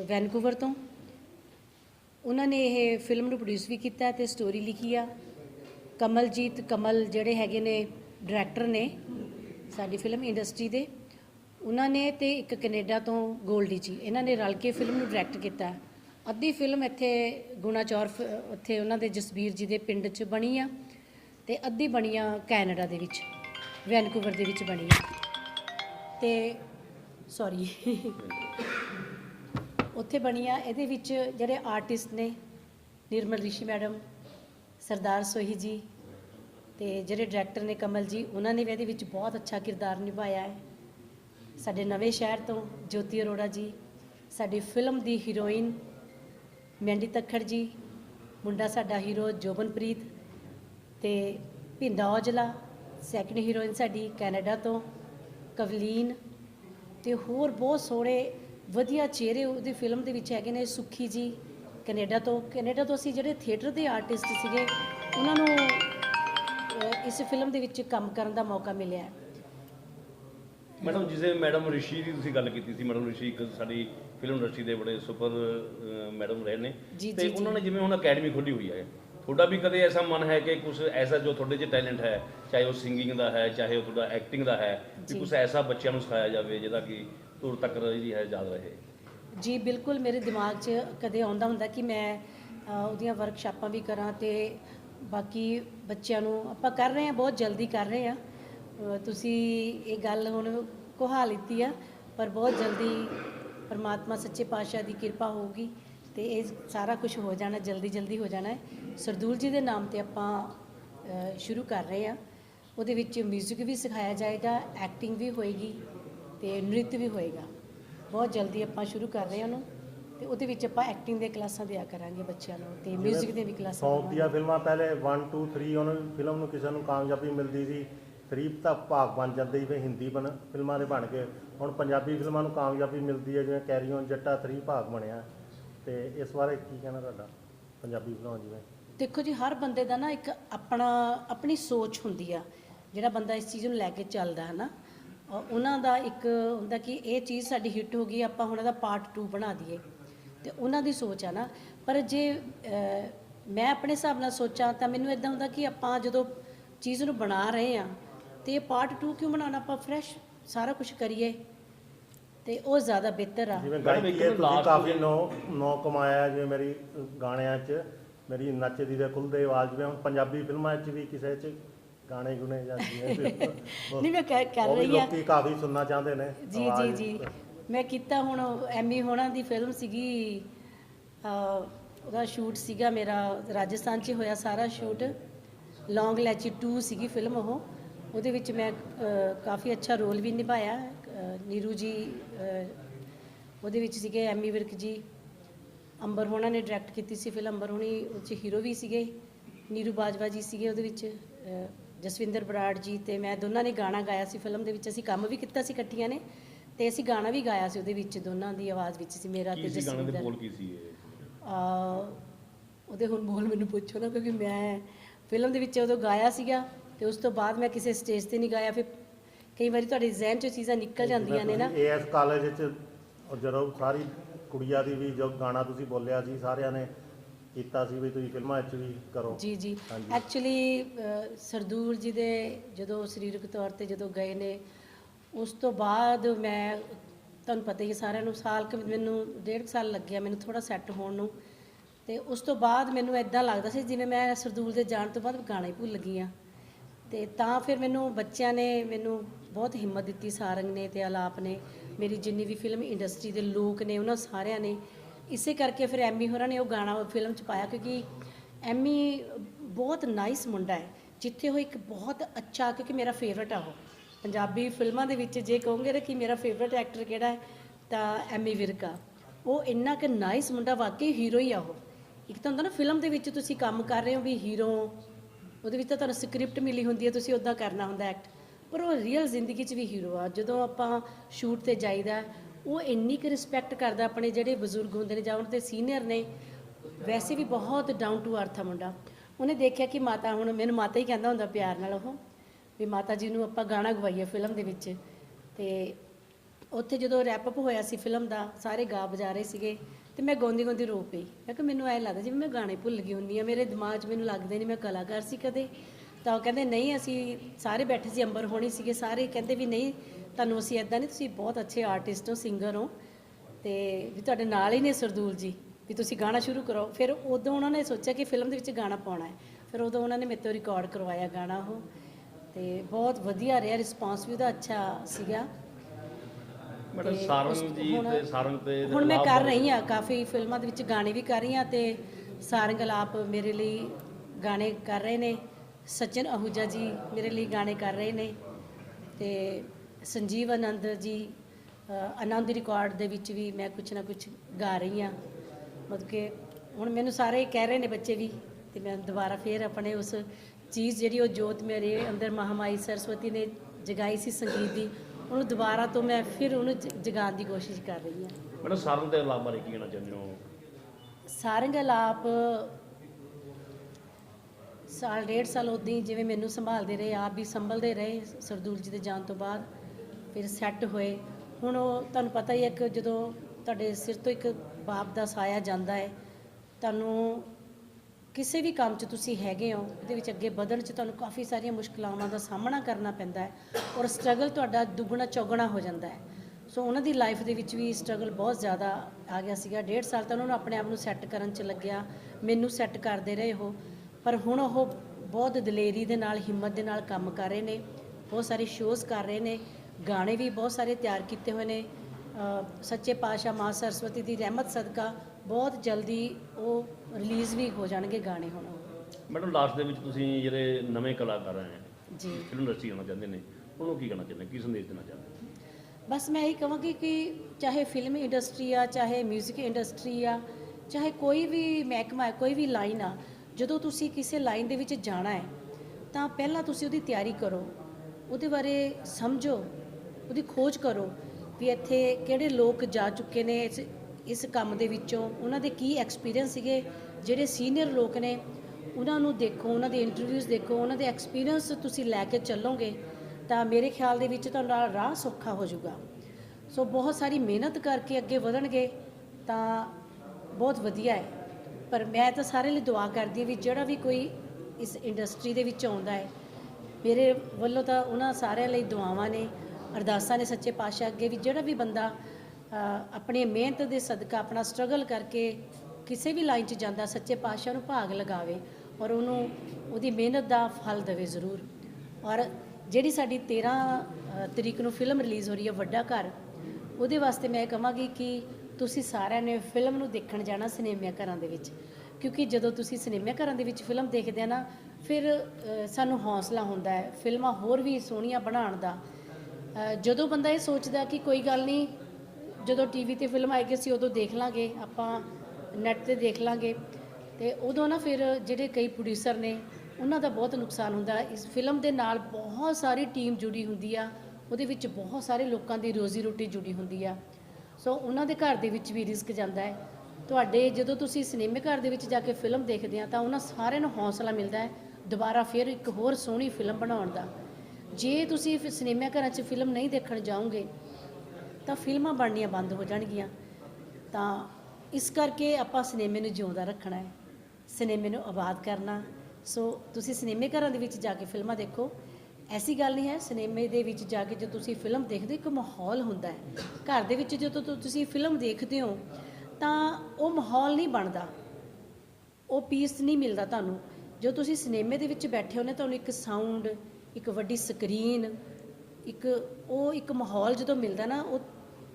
ਵੈਨਕੂਵਰ ਤੋਂ। ਉਹਨਾਂ ਨੇ ਇਹ ਫਿਲਮ ਨੂੰ ਪ੍ਰੋਡਿਊਸ ਵੀ ਕੀਤਾ ਤੇ ਸਟੋਰੀ ਲਿਖੀ ਆ। ਕਮਲਜੀਤ ਕਮਲ ਜਿਹੜੇ ਹੈਗੇ ਨੇ ਡਾਇਰੈਕਟਰ ਨੇ ਸਾਡੀ ਫਿਲਮ ਇੰਡਸਟਰੀ ਦੇ। ਉਹਨਾਂ ਨੇ ਤੇ ਇੱਕ ਕੈਨੇਡਾ ਤੋਂ ਗੋਲਡੀ ਜੀ, ਇਹਨਾਂ ਨੇ ਰਲ ਕੇ ਫਿਲਮ ਨੂੰ ਡਾਇਰੈਕਟ ਕੀਤਾ। ਅੱਧੀ ਫਿਲਮ ਇੱਥੇ ਗੁਣਾਚੌਰ ਫ- ਉੱਥੇ ਉਹਨਾਂ ਦੇ ਜਸਬੀਰ ਜੀ ਦੇ ਪਿੰਡ 'ਚ ਬਣੀ ਆ ਤੇ ਅੱਧੀ ਬਣੀ ਆ ਕੈਨੇਡਾ ਦੇ ਵਿੱਚ, ਵੈਨਕੂਵਰ ਦੇ ਵਿੱਚ ਬਣੀ ਆ। ਤੇ ਸੌਰੀ ਉੱਥੇ ਬਣੀ ਆ, ਇਹਦੇ ਵਿੱਚ ਜਿਹੜੇ ਆਰਟਿਸਟ ਨੇ, ਨਿਰਮਲ ਰਿਸ਼ੀ ਮੈਡਮ, ਸਰਦਾਰ ਸੋਹੀ ਜੀ ਤੇ ਜਿਹੜੇ ਡਾਇਰੈਕਟਰ ਨੇ ਕਮਲ ਜੀ, ਉਹਨਾਂ ਨੇ ਵੀ ਇਹਦੇ ਵਿੱਚ ਬਹੁਤ ਅੱਛਾ ਕਿਰਦਾਰ ਨਿਭਾਇਆ ਹੈ। ਸਾਡੇ ਨਵੇਂ ਸ਼ਹਿਰ ਤੋਂ ਜੋਤੀ ਅਰੋੜਾ ਜੀ, ਸਾਡੀ ਫਿਲਮ ਦੀ ਹੀਰੋਇਨ ਮੈਂਡੀ ਤੱਖੜ ਜੀ, ਮੁੰਡਾ ਸਾਡਾ ਹੀਰੋ ਜੋਬਨਪ੍ਰੀਤ ਤੇ ਭਿੰਦਾ ਔਜਲਾ ਸੈਕੰਡ ਹੀਰੋਇਨ ਸਾਡੀ ਕੈਨੇਡਾ ਤੋਂ ਕਵਲੀਨ ਤੇ ਹੋਰ ਬਹੁਤ ਸੋਹਣੇ, ਵਧੀਆ ਚਿਹਰੇ ਉਹਦੀ ਫਿਲਮ ਦੇ ਵਿੱਚ ਹੈਗੇ ਨੇ ਸੁੱਖੀ ਜੀ ਕੈਨੇਡਾ ਤੋਂ। ਕੈਨੇਡਾ ਤੋਂ ਅਸੀਂ ਜਿਹੜੇ ਥੀਏਟਰ ਦੇ ਆਰਟਿਸਟ ਸੀਗੇ, ਉਹਨਾਂ ਨੂੰ ਇਸ ਫਿਲਮ ਦੇ ਵਿੱਚ ਕੰਮ ਕਰਨ ਦਾ ਮੌਕਾ ਮਿਲਿਆ ਹੈ। ਮੈਡਮ ਜਿਸੇ ਮੈਡਮ ਰਿਸ਼ੀ ਦੀ ਤੁਸੀਂ ਗੱਲ ਕੀਤੀ ਸੀ ਮੈਡਮ ਰਿਸ਼ੀ ਇੱਕ ਸਾਡੀ ਫਿਲਮ ਇੰਡਸਟਰੀ ਦੇ ਬੜੇ ਸੁਪਰ ਮੈਡਮ ਰਹੇ ਨੇ। ਜੀ, ਤੇ ਜੀ, ਉਹਨਾਂ ਨੇ ਜਿਵੇਂ ਹੁਣ ਅਕੈਡਮੀ ਖੋਲੀ ਹੋਈ ਹੈ ਤੁਹਾਡਾ ਵੀ ਕਦੇ ਐਸਾ ਮਨ ਹੈ ਕਿ ਕੁਝ ਐਸਾ ਜੋ ਤੁਹਾਡੇ 'ਚ ਟੈਲੈਂਟ ਹੈ ਚਾਹੇ ਉਹ ਸਿੰਗਿੰਗ ਦਾ ਹੈ ਚਾਹੇ ਉਹ ਤੁਹਾਡਾ ਐਕਟਿੰਗ ਦਾ ਹੈ ਕਿ ਜੀ। ਕੁਝ ਐਸਾ ਬੱਚਿਆਂ ਨੂੰ ਸਿਖਾਇਆ ਜਾਵੇ ਜਿਹਦਾ ਕਿ ਦੂਰ ਤੱਕ ਜਿਹੜੀ ਹੈ ਯਾਦ ਰਹੇ? ਜੀ ਬਿਲਕੁਲ ਮੇਰੇ ਦਿਮਾਗ 'ਚ ਕਦੇ ਆਉਂਦਾ ਹੁੰਦਾ ਕਿ ਮੈਂ ਅ, ਉਹਦੀਆਂ ਵਰਕਸ਼ਾਪਾਂ ਵੀ ਕਰਾਂ ਤੇ ਬਾਕੀ ਬੱਚਿਆਂ ਨੂੰ ਆਪਾਂ ਕਰ ਰਹੇ ਹਾਂ, ਬਹੁਤ ਜਲਦੀ ਕਰ ਰਹੇ ਹਾਂ। ਤੁਸੀਂ ਇਹ ਗੱਲ ਹੁਣ ਕੁਹਾ ਲਿੱਤੀ ਆ, ਪਰ ਬਹੁਤ ਜਲਦੀ ਪਰਮਾਤਮਾ ਸੱਚੇ ਪਾਤਸ਼ਾਹ ਦੀ ਕਿਰਪਾ ਹੋਊਗੀ ਤੇ ਇਹ ਸਾਰਾ ਕੁਝ ਹੋ ਜਾਣਾ, ਜਲਦੀ ਜਲਦੀ ਹੋ ਜਾਣਾ ਹੈ। ਸਰਦੂਲ ਜੀ ਦੇ ਨਾਮ ਤੇ ਆਪਾਂ ਸ਼ੁਰੂ ਕਰ ਰਹੇ ਹਾਂ। ਉਹਦੇ ਵਿੱਚ 뮤직 ਵੀ ਸਿਖਾਇਆ ਜਾਏਗਾ ਐਕਟਿੰਗ ਵੀ ਹੋਏਗੀ ਤੇ ਨ੍ਰਿਤ ਵੀ ਹੋਏਗਾ। ਬਹੁਤ ਜਲਦੀ ਆਪਾਂ ਸ਼ੁਰੂ ਕਰ ਰਹੇ ਹਾਂ ਉਹਨੂੰ। ਤੇ ਉਹਦੇ ਵਿੱਚ ਆਪਾਂ ਐਕਟਿੰਗ ਦੀਆਂ ਕਲਾਸਾਂ ਦਿਆ ਕਰਾਂਗੇ ਬੱਚਿਆਂ ਨੂੰ ਤੇ 뮤직 ਦੇ ਵੀ ਕਲਾਸਾਂ ਸੌਂਪ। ਦੀਆਂ ਫਿਲਮਾਂ ਪਹਿਲੇ 1 2 3 ਉਹਨਾਂ ਫਿਲਮ ਨੂੰ ਕਿਸੇ ਨੂੰ ਕਾਮਯਾਬੀ ਮਿਲਦੀ ਸੀ 3 ਤੱਕ ਭਾਗ ਬਣ ਜਾਂਦੇ ਫਿਰ ਹਿੰਦੀ ਬਣ ਫਿਲਮਾਂ ਦੇ ਬਣ ਕੇ ਹੁਣ ਪੰਜਾਬੀ ਫਿਲਮਾਂ ਨੂੰ ਕਾਮਯਾਬੀ ਮਿਲਦੀ ਹੈ ਜਿਵੇਂ ਕੈਰੀ ਔਨ ਜੱਟਾ 3 ਭਾਗ ਬਣਿਆ। ਤੇ ਇਸ ਬਾਰੇ ਕੀ ਕਹਿਣਾ ਤੁਹਾਡਾ ਪੰਜਾਬੀ ਫਿਲਮਾਂ ਜਿਵੇਂ? ਦੇਖੋ ਜੀ ਹਰ ਬੰਦੇ ਦਾ ਨਾ ਇੱਕ ਆਪਣਾ ਆਪਣੀ ਸੋਚ ਹੁੰਦੀ ਆ। ਜਿਹੜਾ ਬੰਦਾ ਇਸ ਚੀਜ਼ ਨੂੰ ਲੈ ਕੇ ਚੱਲਦਾ ਹੈ ਨਾ ਉਹਨਾਂ ਦਾ ਇੱਕ ਹੁੰਦਾ ਕਿ ਇਹ ਚੀਜ਼ ਸਾਡੀ ਹਿੱਟ ਹੋ ਗਈ ਆਪਾਂ ਹੁਣ ਇਹਦਾ ਪਾਰਟ 2 ਬਣਾ ਦਈਏ। ਤੇ ਉਹਨਾਂ ਦੀ ਸੋਚ ਆ ਨਾ। ਪਰ ਜੇ ਮੈਂ ਆਪਣੇ ਹਿਸਾਬ ਨਾਲ ਸੋਚਾਂ ਤਾਂ ਮੈਨੂੰ ਇਦਾਂ ਹੁੰਦਾ ਕਿ ਆਪਾਂ ਜਦੋਂ ਚੀਜ਼ ਨੂੰ ਬਣਾ ਰਹੇ ਆ ਤੇ ਇਹ ਪਾਰਟ 2 ਕਿਉਂ ਬਣਾਉਣਾ? ਆਪਾਂ ਫਰੈਸ਼ ਸਾਰਾ ਕੁਝ ਕਰੀਏ। ਤੇ ਉਹ ਜ਼ਿਆਦਾ ਬਿਹਤਰ ਆ। ਜਿਵੇਂ ਗਾਇਕੀ ਹੈ ਤੁਸੀਂ ਕਾਫੀ ਨੋ ਨੋ ਕਮਾਇਆ ਜਿਵੇਂ ਮੇਰੀ ਗਾਣਿਆਂ 'ਚ ਮੇਰੀ ਨੱਚਦੀ ਦੇ ਖੁੱਲਦੇ ਆਵਾਜ਼ ਜਿਵੇਂ ਹੁਣ ਪੰਜਾਬੀ ਫਿਲਮਾਂ 'ਚ ਵੀ ਕਿਸੇ 'ਚ ਗਾਣੇ ਗੁਣੇ ਜਾਂਦੀ ਹੈ ਨਹੀਂ ਮੈਂ ਕਹਿ- ਕਰ ਉਹ ਵੀ ਰਹੀ ਆ। ਲੋਕੀ ਕਾਫੀ ਸੁਣਨਾ ਚਾਹੁੰਦੇ ਨੇ ਜੀ ਜੀ। ਜੀ। ਮੈਂ ਕੀਤਾ ਹੁਣ ਐਮੀ ਹੋਣਾ ਦੀ ਫਿਲਮ ਸੀਗੀ ਉਹਦਾ ਸ਼ੂਟ ਸੀਗਾ ਮੇਰਾ, ਰਾਜਸਥਾਨ 'ਚ ਹੋਇਆ ਸਾਰਾ ਸ਼ੂਟ ਲੌਂਗ ਲੈਚੀ 2 ਸੀਗੀ ਫਿਲਮ ਉਹ। ਉਹਦੇ ਵਿੱਚ ਮੈਂ ਕਾਫੀ ਅੱਛਾ ਰੋਲ ਵੀ ਨਿਭਾਇਆ। ਨੀਰੂ ਜੀ ਉਹਦੇ ਵਿੱਚ ਸੀਗੇ ਐਮੀ ਵਿਰਕ ਜੀ। ਅੰਬਰ ਹੋਣਾ ਨੇ ਡਾਇਰੈਕਟ ਕੀਤੀ ਸੀ ਫਿਲਮ ਅੰਬਰ ਹੋਣੀ ਉਹ 'ਚ ਹੀਰੋ ਵੀ ਸੀਗੇ। ਨੀਰੂ ਬਾਜਵਾ ਜੀ ਸੀਗੇ ਉਹਦੇ ਵਿੱਚ। ਜਸਵਿੰਦਰ ਬਰਾੜ ਜੀ ਤੇ ਮੈਂ ਦੋਨਾਂ ਨੇ ਗਾਣਾ ਗਾਇਆ ਸੀ ਫਿਲਮ ਦੇ ਵਿੱਚ। ਅਸੀਂ ਕੰਮ ਵੀ ਕੀਤਾ ਸੀ ਇਕੱਠੀਆਂ ਨੇ। ਤੇ ਅਸੀਂ ਗਾਣਾ ਵੀ ਗਾਇਆ ਸੀ ਉਹਦੇ ਵਿੱਚ ਦੋਨਾਂ ਦੀ ਆਵਾਜ਼ ਵਿੱਚ ਸੀ ਮੇਰਾ ਤੇ ਸੀ ਗਾਣੇ ਦੇ ਜਸਵਿੰਦਰ। ਬੋਲ ਕੀ ਸੀ ਇਹ? ਆ ਉਹਦੇ ਹੁਣ ਬੋਲ ਮੈਨੂੰ ਪੁੱਛੋ ਨਾ ਕਿਉਂਕਿ ਮੈਂ ਫਿਲਮ ਦੇ ਵਿੱਚ ਉਦੋਂ ਗਾਇਆ ਸੀਗਾ ਤੇ ਉਸ ਤੋਂ ਬਾਅਦ ਮੈਂ ਕਿਸੇ ਸਟੇਜ ਤੇ ਨਹੀਂ ਗਾਇਆ ਫਿਰ ਕਈ ਵਾਰੀ ਤੁਹਾਡੇ ਜ਼ਿਹਨ 'ਚੋਂ ਚੀਜ਼ਾਂ ਨਿਕਲ ਜਾਂਦੀਆਂ ਨੇ ਨਾ। ਏਐਸ ਕਾਲਜ ਵਿੱਚ ਉਹ ਜਦੋਂ ਸਾਰੀ ਕੁੜੀਆਂ ਦੀ ਵੀ ਜੋ ਗਾਣਾ ਤੁਸੀਂ ਬੋਲਿਆ ਸੀ ਸਾਰਿਆਂ ਨੇ ਕੀਤਾ ਸੀ ਵੀ ਤੁਸੀਂ ਫਿਲਮਾਂ 'ਚ ਵੀ ਕਰੋ। ਜੀ ਜੀ। ਹਾਂਜੀ। ਐਕਚੁਅਲੀ ਸਰਦੂਲ ਜੀ ਦੇ ਜਦੋਂ ਸਰੀਰਕ ਤੌਰ ਤੇ ਜਦੋਂ ਗਏ ਨੇ ਉਸ ਤੋਂ ਬਾਅਦ ਮੈਂ ਤੁਹਾਨੂੰ ਪਤਾ ਹੀ ਸਾਰਿਆਂ ਨੂੰ ਸਾਲ ਕੁ ਮੈਨੂੰ ਡੇਢ ਕੁ ਸਾਲ ਲੱਗਿਆ ਮੈਨੂੰ ਥੋੜਾ ਸੈੱਟ ਹੋਣ ਨੂੰ ਤੇ ਉਸ ਤੋਂ ਬਾਅਦ ਮੈਨੂੰ ਐਦਾਂ ਲੱਗਦਾ ਸੀ ਜਿਵੇਂ ਮੈਂ ਸਰਦੂਲ ਦੇ ਜਾਣ ਤੋਂ ਬਾਅਦ ਗਾਣਾ ਹੀ ਭੁੱਲ ਗਈ ਹਾਂ ਤੇ ਤਾਂ ਫਿਰ ਮੈਨੂੰ ਬੱਚਿਆਂ ਨੇ ਮੈਨੂੰ ਬਹੁਤ ਹਿੰਮਤ ਦਿੱਤੀ ਸਾਰੰਗ ਨੇ ਤੇ ਆਲਾਪ ਨੇ, ਮੇਰੀ ਜਿੰਨੀ ਵੀ ਫਿਲਮ ਇੰਡਸਟਰੀ ਦੇ ਲੋਕ ਨੇ ਉਹਨਾਂ ਸਾਰਿਆਂ ਨੇ, ਇਸੇ ਕਰਕੇ ਫਿਰ ਐਮੀ ਹੋਰਾਂ ਨੇ ਉਹ ਗਾਣਾ ਫਿਲਮ 'ਚ ਪਾਇਆ ਕਿਉਂਕਿ ਐਮੀ ਬਹੁਤ ਨਾਈਸ ਮੁੰਡਾ ਹੈ, ਜਿੱਥੇ ਉਹ ਇੱਕ ਬਹੁਤ ਅੱਛਾ ਕਿਉਂਕਿ ਮੇਰਾ ਫੇਵਰਟ ਆ ਉਹ। ਪੰਜਾਬੀ ਫਿਲਮਾਂ ਦੇ ਵਿੱਚ ਜੇ ਕਹੋਗੇ ਨਾ ਕਿ ਮੇਰਾ ਫੇਵਰਟ ਐਕਟਰ ਕਿਹੜਾ ਹੈ, ਤਾਂ ਐਮੀ ਵਿਰਕਾ ਉਹ ਇੰਨਾ ਕਿ ਨਾਈਸ ਮੁੰਡਾ ਵਾਕਈ ਹੀਰੋ ਹੀ ਆ ਉਹ। ਇੱਕ ਤਾਂ ਹੁੰਦਾ ਨਾ ਫਿਲਮ ਦੇ ਵਿੱਚ ਤੁਸੀਂ ਕੰਮ ਕਰ ਰਹੇ ਹੋ ਵੀ ਹੀਰੋ ਉਹਦੇ ਵਿੱਚ ਤਾਂ ਤੁਹਾਨੂੰ ਸਕ੍ਰਿਪਟ ਮਿਲੀ ਹੁੰਦੀ ਹੈ, ਤੁਸੀਂ ਉਦਾਂ ਕਰਨਾ ਹੁੰਦਾ ਐਕਟ ਪਰ ਉਹ ਰੀਅਲ ਜ਼ਿੰਦਗੀ 'ਚ ਵੀ ਹੀਰੋ ਆ। ਜਦੋਂ ਆਪਾਂ ਸ਼ੂਟ ਤੇ ਜਾਈਦਾ, ਉਹ ਇੰਨੀ ਕੁ ਰਿਸਪੈਕਟ ਕਰਦਾ ਆਪਣੇ ਜਿਹੜੇ ਬਜ਼ੁਰਗ ਹੁੰਦੇ ਨੇ ਜਾਂ ਉਹਨਾਂ ਦੇ ਸੀਨੀਅਰ ਨੇ, ਵੈਸੇ ਵੀ ਬਹੁਤ ਡਾਊਨ ਟੂ ਅਰਥ ਆ ਮੁੰਡਾ। ਉਹਨੇ ਦੇਖਿਆ ਕਿ ਮਾਤਾ ਹੁਣ ਮੈਨੂੰ ਮਾਤਾ ਹੀ ਕਹਿੰਦਾ ਹੁੰਦਾ ਪਿਆਰ ਨਾਲ ਉਹ। ਵੀ ਮਾਤਾ ਜੀ ਨੂੰ ਆਪਾਂ ਗਾਣਾ ਗਵਾਈਏ ਫਿਲਮ ਦੇ ਵਿੱਚ। ਤੇ ਉੱਥੇ ਜਦੋਂ ਰੈਪ ਅਪ ਹੋਇਆ ਸੀ ਫਿਲਮ ਦਾ, ਸਾਰੇ ਗਾ ਬਜਾ ਰਹੇ ਸੀਗੇ ਤੇ ਮੈਂ ਗਾਉਂਦੀ ਗਾਉਂਦੀ ਰੋ ਪਈ। ਮੈਂ ਕਿਉਂਕਿ ਮੈਨੂੰ ਐ ਲੱਗਦਾ ਜਿਵੇਂ ਮੈਂ ਗਾਣੇ ਭੁੱਲ ਗਈ ਹੁੰਦੀ ਆ ਮੇਰੇ ਦਿਮਾਗ 'ਚ ਮੈਨੂੰ ਲੱਗਦੇ ਨਹੀਂ ਮੈਂ ਕਲਾਕਾਰ ਸੀ ਕਦੇ। ਤਾਂ ਉਹ ਕਹਿੰਦੇ, ਨਹੀਂ, ਅਸੀਂ ਸਾਰੇ ਬੈਠੇ ਸੀ, ਅੰਬਰ ਹੋਣੀ ਸੀਗੇ ਸਾਰੇ। ਕਹਿੰਦੇ ਵੀ, ਨਹੀਂ, ਤੁਹਾਨੂੰ ਅਸੀਂ ਐਦਾਂ ਨਹੀਂ ਤੁਸੀਂ ਬਹੁਤ ਅੱਛੇ ਆਰਟਿਸਟ ਹੋ ਸਿੰਗਰ ਹੋ। ਤੇ ਵੀ ਤੁਹਾਡੇ ਨਾਲ ਹੀ ਨੇ ਸਰਦੂਲ ਜੀ, ਵੀ ਤੁਸੀਂ ਗਾਣਾ ਸ਼ੁਰੂ ਕਰੋ। ਫਿਰ ਉਦੋਂ ਉਹਨਾਂ ਨੇ ਸੋਚਿਆ ਕਿ ਫਿਲਮ ਦੇ ਵਿੱਚ ਗਾਣਾ ਪਾਉਣਾ ਹੈ। ਫਿਰ ਉਦੋਂ ਉਹਨਾਂ ਨੇ ਮੇਰੇ ਤੋਂ ਰਿਕਾਰਡ ਕਰਵਾਇਆ ਗਾਣਾ ਉਹ। ਤੇ ਬਹੁਤ ਵਧੀਆ ਰਿਹਾ ਰਿਸਪਾਂਸ ਵੀ ਉਹਦਾ ਅੱਛਾ ਸੀਗਾ। ਮੈਡਮ ਤੇ ਸਾਰੰਗ ਜੀ ਹੁਣ- ਤੇ ਸਾਰੰਗ ਤੇ ਹੁਣ ਮੈਂ ਕਰ ਰਹੀ ਹਾਂ। ਕਾਫੀ ਫਿਲਮਾਂ ਦੇ ਵਿੱਚ ਗਾਣੇ ਵੀ ਕਰ ਰਹੀ ਹਾਂ ਤੇ ਸਾਰੰਗ ਆਲਾਪ ਮੇਰੇ ਲਈ ਗਾਣੇ ਕਰ ਰਹੇ ਨੇ। ਸਚਨ ਅਹੂਜਾ ਜੀ ਮੇਰੇ ਲਈ ਗਾਣੇ ਕਰ ਰਹੇ ਨੇ ਤੇ ਸੰਜੀਵ ਆਨੰਦ ਜੀ ਅ, ਆਨੰਦ ਰਿਕਾਰਡ ਦੇ ਵਿੱਚ ਵੀ ਮੈਂ ਕੁਝ ਨਾ ਕੁਝ ਗਾ ਰਹੀ ਹਾਂ। ਮਤਲਬ ਕਿ ਹੁਣ ਮੈਨੂੰ ਸਾਰੇ ਕਹਿ ਰਹੇ ਨੇ ਬੱਚੇ ਵੀ ਤੇ ਮੈਂ ਦੁਬਾਰਾ ਫੇਰ ਆਪਣੇ ਉਸ ਚੀਜ਼ ਜਿਹੜੀ ਉਹ ਜੋਤ ਮੇਰੇ ਅੰਦਰ ਮਹਾਮਾਈ ਸਰਸਵਤੀ ਨੇ ਜਗਾਈ ਸੀ ਸੰਗੀਤ ਦੀ ਉਹਨੂੰ ਦੁਬਾਰਾ ਤੋਂ ਮੈਂ ਫਿਰ ਉਹਨੂੰ ਜ- ਜਗਾਉਣ ਦੀ ਕੋਸ਼ਿਸ਼ ਕਰ ਰਹੀ ਹਾਂ। ਮੈਡਮ ਸਾਰੰਗ ਦੇ ਆਲਾਪ ਬਾਰੇ ਕੀ ਕਹਿਣਾ ਚਾਹੁੰਦੇ ਹੋ? ਸਾਰੰਗ ਆਲਾਪ ਸਾਲ ਡੇਢ ਸਾਲ ਉਦੋਂ ਹੀ ਜਿਵੇਂ ਮੈਨੂੰ ਸੰਭਾਲਦੇ ਰਹੇ ਆਪ ਵੀ ਸੰਭਲਦੇ ਰਹੇ ਸਰਦੂਲ ਜੀ ਦੇ ਜਾਣ ਤੋਂ ਬਾਅਦ ਫਿਰ ਸੈੱਟ ਹੋਏ। ਹੁਣ ਉਹ ਤੁਹਾਨੂੰ ਪਤਾ ਹੀ ਹੈ ਕਿ ਜਦੋਂ ਤੁਹਾਡੇ ਸਿਰ ਤੋਂ ਇੱਕ ਬਾਪ ਦਾ ਸਾਇਆ ਜਾਂਦਾ ਹੈ ਤੁਹਾਨੂੰ ਕਿਸੇ ਵੀ ਕੰਮ 'ਚ ਤੁਸੀਂ ਹੈਗੇ ਹੋ ਉਹਦੇ ਵਿੱਚ ਅੱਗੇ ਵਧਣ 'ਚ ਤੁਹਾਨੂੰ ਕਾਫੀ ਸਾਰੀਆਂ ਮੁਸ਼ਕਲਾਵਾਂ ਦਾ ਸਾਹਮਣਾ ਕਰਨਾ ਪੈਂਦਾ ਹੈ ਔਰ ਸਟਰਗਲ ਤੁਹਾਡਾ ਦੁੱਗਣਾ ਚੌਗਣਾ ਹੋ ਜਾਂਦਾ ਹੈ। ਸੋ ਉਹਨਾਂ ਦੀ ਲਾਈਫ ਦੇ ਵਿੱਚ ਵੀ ਸਟਰਗਲ ਬਹੁਤ ਜ਼ਿਆਦਾ ਆ ਗਿਆ ਸੀਗਾ। ਡੇਢ ਸਾਲ ਤਾਂ ਉਹਨਾਂ ਨੂੰ ਆਪਣੇ ਆਪ ਨੂੰ ਸੈੱਟ ਕਰਨ 'ਚ ਲੱਗਿਆ, ਮੈਨੂੰ ਸੈੱਟ ਕਰਦੇ ਰਹੇ ਉਹ। ਪਰ ਹੁਣ ਉਹ ਬਹੁਤ ਦਲੇਰੀ ਦੇ ਨਾਲ, ਹਿੰਮਤ ਦੇ ਨਾਲ ਕੰਮ ਕਰ ਰਹੇ ਨੇ, ਬਹੁਤ ਸਾਰੇ ਸ਼ੋਜ਼ ਕਰ ਰਹੇ ਨੇ, ਗਾਣੇ ਵੀ ਬਹੁਤ ਸਾਰੇ ਤਿਆਰ ਕੀਤੇ ਹੋਏ ਨੇ। ਸੱਚੇ ਪਾਤਸ਼ਾਹ ਮਾਂ ਸਰਸਵਤੀ ਦੀ ਰਹਿਮਤ ਸਦਕਾ ਬਹੁਤ ਜਲਦੀ ਉਹ ਰਿਲੀਜ਼ ਵੀ ਹੋ ਜਾਣਗੇ ਗਾਣੇ ਹੁਣ। ਉਹ। ਮੈਡਮ ਲਾਸਟ ਦੇ ਵਿੱਚ ਤੁਸੀਂ ਜਿਹੜੇ ਨਵੇਂ ਕਲਾਕਾਰ ਆਏ ਜੀ। ਫਿਲਮ ਇੰਡਸਟਰੀ ਆਉਣਾ ਚਾਹੁੰਦੇ ਨੇ ਉਹਨੂੰ ਕੀ ਕਹਿਣਾ ਚਾਹੁੰਦੇ ਕੀ ਸੰਦੇਸ਼ ਦੇਣਾ ਚਾਹੁੰਦੇ ਬਸ ਮੈਂ ਇਹੀ ਕਹਾਂਗੀ ਕਿ ਚਾਹੇ ਫਿਲਮ ਇੰਡਸਟਰੀ ਆ ਚਾਹੇ 뮤직 ਇੰਡਸਟਰੀ ਆ ਚਾਹੇ ਕੋਈ ਵੀ ਮਹਿਕਮਾ ਹੈ ਕੋਈ ਵੀ ਲਾਈਨ ਆ ਜਦੋਂ ਤੁਸੀਂ ਕਿਸੇ ਲਾਈਨ ਦੇ ਵਿੱਚ ਜਾਣਾ ਹੈ ਤਾਂ ਪਹਿਲਾਂ ਤੁਸੀਂ ਉਹਦੀ ਤਿਆਰੀ ਕਰੋ। ਉਹਦੇ ਬਾਰੇ ਸਮਝੋ ਉਹਦੀ ਖੋਜ ਕਰੋ ਵੀ ਇੱਥੇ ਕਿਹੜੇ ਲੋਕ ਜਾ ਚੁੱਕੇ ਨੇ ਇਸ ਇਸ ਕੰਮ ਦੇ ਵਿੱਚੋਂ ਉਹਨਾਂ ਦੇ ਕੀ ਐਕਸਪੀਰੀਅੰਸ ਸੀਗੇ, ਜਿਹੜੇ ਸੀਨੀਅਰ ਲੋਕ ਨੇ, ਉਹਨਾਂ ਨੂੰ ਦੇਖੋ, ਉਹਨਾਂ ਦੇ ਇੰਟਰਵਿਊਜ਼ ਦੇਖੋ, ਉਹਨਾਂ ਦੇ ਐਕਸਪੀਰੀਅੰਸ ਤੁਸੀਂ ਲੈ ਕੇ ਚੱਲੋਗੇ, ਤਾਂ ਮੇਰੇ ਖਿਆਲ ਦੇ ਵਿੱਚ ਤੁਹਾਡਾ ਰਾਹ ਸੌਖਾ ਹੋ ਜਾਊਗਾ। ਸੋ ਬਹੁਤ ਸਾਰੀ ਮਿਹਨਤ ਕਰਕੇ ਅੱਗੇ ਵਧਣਗੇ, ਤਾਂ ਬਹੁਤ ਵਧੀਆ ਹੈ। ਪਰ ਮੈਂ ਤਾਂ ਸਾਰੇ ਲਈ ਦੁਆ ਕਰਦੀ ਵੀ ਜਿਹੜਾ ਵੀ ਕੋਈ ਇਸ ਇੰਡਸਟਰੀ ਦੇ ਵਿੱਚ ਆਉਂਦਾ ਹੈ, ਮੇਰੇ ਵੱਲੋਂ ਤਾਂ ਉਹਨਾਂ ਸਾਰਿਆਂ ਲਈ ਦੁਆਵਾਂ ਨੇ, ਅਰਦਾਸਾਂ ਨੇ ਸੱਚੇ ਪਾਤਸ਼ਾਹ ਅੱਗੇ ਵੀ ਜਿਹੜਾ ਵੀ ਬੰਦਾ ਆਪਣੀ ਮਿਹਨਤ ਦੇ ਸਦਕਾ ਆਪਣਾ ਸਟਰਗਲ ਕਰਕੇ ਕਿਸੇ ਵੀ ਲਾਈਨ 'ਚ ਜਾਂਦਾ, ਸੱਚੇ ਪਾਤਸ਼ਾਹ ਨੂੰ ਭਾਗ ਲਗਾਵੇ ਔਰ ਉਹਨੂੰ, ਉਹਦੀ ਮਿਹਨਤ ਦਾ ਫਲ ਦੇਵੇ ਜ਼ਰੂਰ। ਔਰ ਜਿਹੜੀ ਸਾਡੀ 13 ਤਰੀਕ ਨੂੰ ਫਿਲਮ ਰਿਲੀਜ਼ ਹੋ ਰਹੀ ਹੈ ਵੱਡਾ ਘਰ, ਉਹਦੇ ਵਾਸਤੇ ਮੈਂ ਇਹ ਕਹਾਂਗੀ ਕਿ ਤੁਸੀਂ ਸਾਰਿਆਂ ਨੇ ਫਿਲਮ ਨੂੰ ਦੇਖਣ ਜਾਣਾ ਸਿਨੇਮਾ ਘਰਾਂ ਦੇ ਵਿੱਚ। ਕਿਉਂਕਿ ਜਦੋਂ ਤੁਸੀਂ ਸਿਨੇਮਾ ਘਰਾਂ ਦੇ ਵਿੱਚ ਫਿਲਮ ਦੇਖਦੇ ਆ ਨਾ, ਫਿਰ ਸਾਨੂੰ ਹੌਸਲਾ ਹੁੰਦਾ ਹੈ, ਫਿਲਮਾਂ ਹੋਰ ਵੀ ਸੋਹਣੀਆਂ ਬਣਾਉਣ ਦਾ। ਜਦੋਂ ਬੰਦਾ ਇਹ ਸੋਚਦਾ ਕਿ ਕੋਈ ਗੱਲ ਨਹੀਂ ਜਦੋਂ ਟੀਵੀ ਤੇ ਫਿਲਮ ਆਏਗੀ, ਅਸੀਂ ਉਦੋਂ ਦੇਖ ਲਾਂਗੇ, ਆਪਾਂ ਨੈਟ ਤੇ ਦੇਖ ਲਾਂਗੇ। ਤੇ ਉਦੋਂ ਨਾ ਫਿਰ ਜਿਹੜੇ ਕਈ ਪ੍ਰੋਡਿਊਸਰ ਨੇ, ਉਹਨਾਂ ਦਾ ਬਹੁਤ ਨੁਕਸਾਨ ਹੁੰਦਾ ਇਸ ਫਿਲਮ ਦੇ ਨਾਲ ਬਹੁਤ ਸਾਰੀ ਟੀਮ ਜੁੜੀ ਹੁੰਦੀ ਆ। ਉਹਦੇ ਵਿੱਚ ਬਹੁਤ ਸਾਰੇ ਲੋਕਾਂ ਦੀ ਰੋਜ਼ੀ ਰੋਟੀ ਜੁੜੀ ਹੁੰਦੀ ਆ। ਸੋ ਉਹਨਾਂ ਦੇ ਘਰ ਦੇ ਵਿੱਚ ਵੀ ਰਿਸਕ ਜਾਂਦਾ ਹੈ। ਤੁਹਾਡੇ ਜਦੋਂ ਤੁਸੀਂ ਸਿਨੇਮੇ ਘਰ ਦੇ ਵਿੱਚ ਜਾ ਕੇ ਫਿਲਮ ਦੇਖਦੇ ਆ, ਤਾਂ ਉਹਨਾਂ ਸਾਰਿਆਂ ਨੂੰ ਹੌਸਲਾ ਮਿਲਦਾ ਹੈ, ਦੁਬਾਰਾ ਫਿਰ ਇੱਕ ਹੋਰ ਸੋਹਣੀ ਫਿਲਮ ਬਣਾਉਣ ਦਾ। ਜੇ ਤੁਸੀਂ ਫਿਰ ਸਿਨੇਮਾ ਘਰਾਂ 'ਚ ਫਿਲਮ ਨਹੀਂ ਦੇਖਣ ਜਾਓਗੇ ਤਾਂ ਫਿਲਮਾਂ ਬਣਨੀਆਂ ਬੰਦ ਹੋ ਜਾਣਗੀਆਂ। ਤਾਂ ਇਸ ਕਰਕੇ ਆਪਾਂ ਸਿਨੇਮੇ ਨੂੰ ਜਿਉਂਦਾ ਰੱਖਣਾ ਹੈ। ਸਿਨੇਮੇ ਨੂੰ ਆਬਾਦ ਕਰਨਾ। ਸੋ ਤੁਸੀਂ ਸਿਨੇਮੇ ਘਰਾਂ ਦੇ ਵਿੱਚ ਜਾ ਕੇ ਫਿਲਮਾਂ ਦੇਖੋ। ਐਸੀ ਗੱਲ ਨਹੀਂ ਹੈ, ਸਿਨੇਮੇ ਦੇ ਵਿੱਚ ਜਾ ਕੇ ਜਦੋਂ ਤੁਸੀਂ ਫਿਲਮ ਦੇਖਦੇ ਹੋ, ਇੱਕ ਮਾਹੌਲ ਹੁੰਦਾ ਹੈ। ਘਰ ਦੇ ਵਿੱਚ ਜਦੋਂ ਤੁ- ਤੁਸੀਂ ਫਿਲਮ ਦੇਖਦੇ ਹੋ, ਤਾਂ ਉਹ ਮਾਹੌਲ ਨਹੀਂ ਬਣਦਾ। ਉਹ ਪੀਸ ਨਹੀਂ ਮਿਲਦਾ ਤੁਹਾਨੂੰ। ਜੋ ਤੁਸੀਂ ਸਿਨੇਮੇ ਦੇ ਵਿੱਚ ਬੈਠੇ ਹੋ ਨੇ, ਤੁਹਾਨੂੰ ਇੱਕ ਸਾਊਂਡ ਇੱਕ ਵੱਡੀ ਸਕਰੀਨ ਇੱਕ, ਉਹ ਇੱਕ ਮਾਹੌਲ ਜਦੋਂ ਮਿਲਦਾ ਨਾ, ਉਹ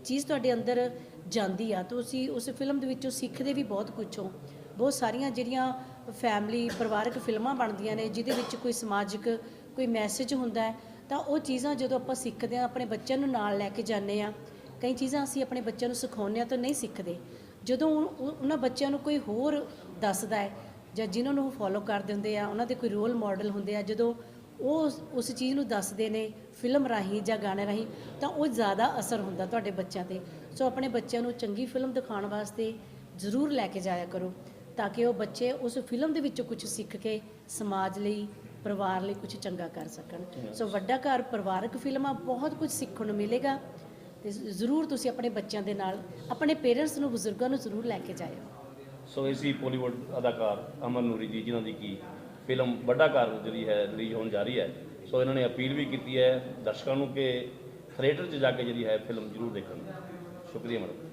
ਚੀਜ਼ ਤੁਹਾਡੇ ਅੰਦਰ ਜਾਂਦੀ ਆ, ਤਾਂ ਤੁਸੀਂ ਉਸ ਫਿਲਮ ਦੇ ਵਿੱਚੋਂ ਸਿੱਖਦੇ ਵੀ ਬਹੁਤ ਕੁਝ ਹੋ। ਬਹੁਤ ਸਾਰੀਆਂ ਜਿਹੜੀਆਂ ਫੈਮਿਲੀ ਪਰਿਵਾਰਕ ਫਿਲਮਾਂ ਬਣਦੀਆਂ ਨੇ, ਜਿਹਦੇ ਵਿੱਚ ਕੋਈ ਸਮਾਜਿਕ ਕੋਈ ਮੈਸੇਜ ਹੁੰਦਾ ਹੈ, ਤਾਂ ਉਹ ਚੀਜ਼ਾਂ ਜਦੋਂ ਆਪਾਂ ਸਿੱਖਦੇ ਆ ਆਪਣੇ ਬੱਚਿਆਂ ਨੂੰ ਨਾਲ ਲੈ ਕੇ ਜਾਂਦੇ ਆ ਕਈ ਚੀਜ਼ਾਂ ਅਸੀਂ ਆਪਣੇ ਬੱਚਿਆਂ ਨੂੰ ਸਿਖਾਉਂਦੇ ਆ ਤਾਂ ਨਹੀਂ ਸਿੱਖਦੇ। ਜਦੋਂ ਉਹਨਾਂ ਬੱਚਿਆਂ ਨੂੰ ਕੋਈ ਹੋਰ ਦੱਸਦਾ ਹੈ ਜਾਂ ਜਿਨ੍ਹਾਂ ਨੂੰ ਉਹ ਫੋਲੋ ਕਰਦੇ ਹੁੰਦੇ ਆ, ਉਹਨਾਂ ਦੇ ਕੋਈ ਰੋਲ ਮਾਡਲ ਹੁੰਦੇ ਆ, ਜਦੋਂ ਉਹ ਉਸ- ਚੀਜ਼ ਨੂੰ ਦੱਸਦੇ ਨੇ ਫਿਲਮ ਰਾਹੀਂ ਜਾਂ ਗਾਣੇ ਰਾਹੀਂ ਤਾਂ ਉਹ ਜ਼ਿਆਦਾ ਅਸਰ ਹੁੰਦਾ ਤੁਹਾਡੇ ਬੱਚਿਆਂ ਤੇ। ਸੋ ਆਪਣੇ ਬੱਚਿਆਂ ਨੂੰ ਚੰਗੀ ਫਿਲਮ ਦਿਖਾਉਣ ਵਾਸਤੇ ਜ਼ਰੂਰ ਲੈ ਕੇ ਜਾਇਆ ਕਰੋ ਤਾਂ ਕਿ ਉਹ ਬੱਚੇ ਉਸ ਫਿਲਮ ਦੇ ਵਿੱਚੋਂ ਕੁਝ ਸਿੱਖ ਕੇ ਸਮਾਜ ਲਈ ਪਰਿਵਾਰ ਲਈ ਕੁਝ ਚੰਗਾ ਕਰ ਸਕਣ। ਸੋ ਵੱਡਾ ਘਰ ਪਰਿਵਾਰਕ ਫਿਲਮਾਂ ਬਹੁਤ ਕੁਝ ਸਿੱਖਣ ਨੂੰ ਮਿਲੇਗਾ ਤੇ ਜ਼ਰੂਰ ਤੁਸੀਂ ਆਪਣੇ ਬੱਚਿਆਂ ਦੇ ਨਾਲ ਆਪਣੇ ਪੇਰੈਂਟਸ ਨੂੰ ਬਜ਼ੁਰਗਾਂ ਨੂੰ ਜ਼ਰੂਰ ਲੈ ਕੇ ਜਾਇਓ। ਸੋ ਇਹ ਸੀ ਬਾਲੀਵੁੱਡ ਅਦਾਕਾਰ ਅਮਨ ਨੂਰੀ ਜੀ ਜਿਨ੍ਹਾਂ ਦੀ ਕੀ ਫਿਲਮ ਵੱਡਾ ਘਰ ਜਿਹੜੀ ਹੈ, ਰਿਲੀਜ਼ ਹੋਣ ਜਾ ਰਹੀ ਹੈ। ਸੋ ਇਹਨਾਂ ਨੇ ਅਪੀਲ ਵੀ ਕੀਤੀ ਹੈ ਦਰਸ਼ਕਾਂ ਨੂੰ ਕਿ ਥੀਏਟਰ 'ਚ ਜਾ ਕੇ ਜਿਹੜੀ ਹੈ, ਫਿਲਮ ਜ਼ਰੂਰ ਦੇਖਣ। ਸ਼ੁਕਰੀਆ ਮੈਡਮ